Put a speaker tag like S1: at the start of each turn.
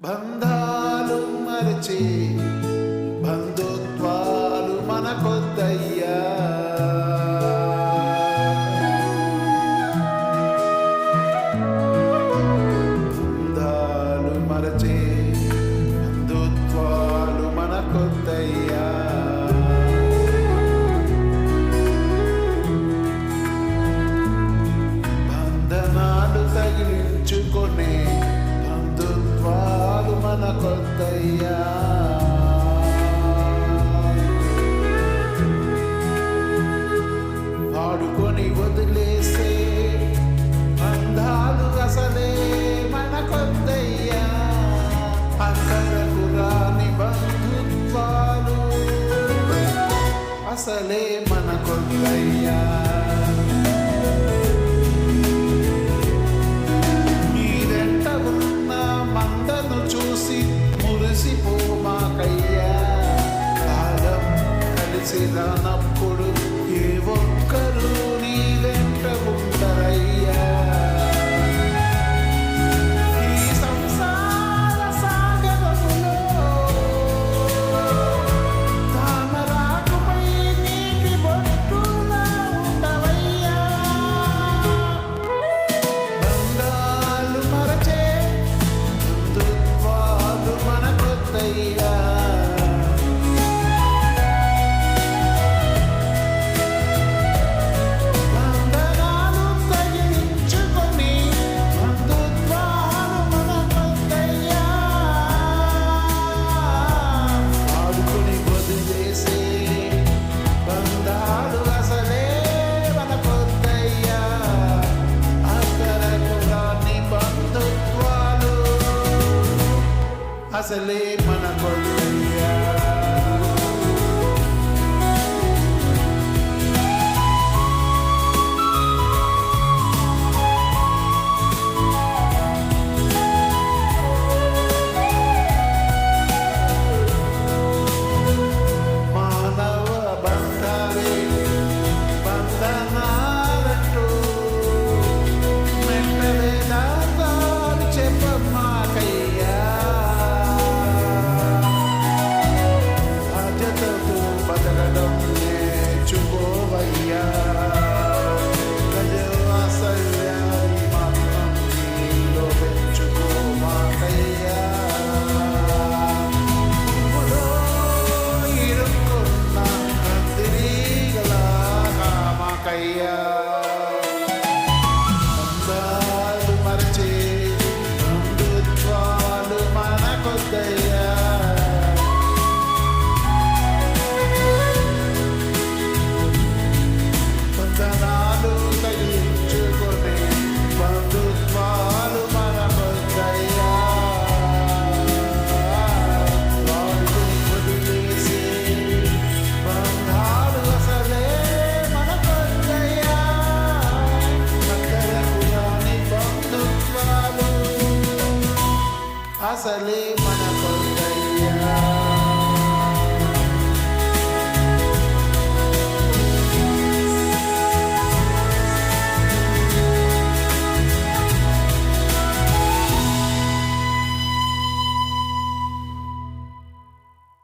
S1: బంధాలు మరచి బంధుత్వాలు మనకొద్దయ్యా. కొత్తయ్యా వాడుకొని వదిలేసే అందాలు అసలే మన కొత్తయ్యా అక్కడకు రాని బంధుత్వాలు అసలే మన కొత్తయ్యా i As a layman, I call you. I Sally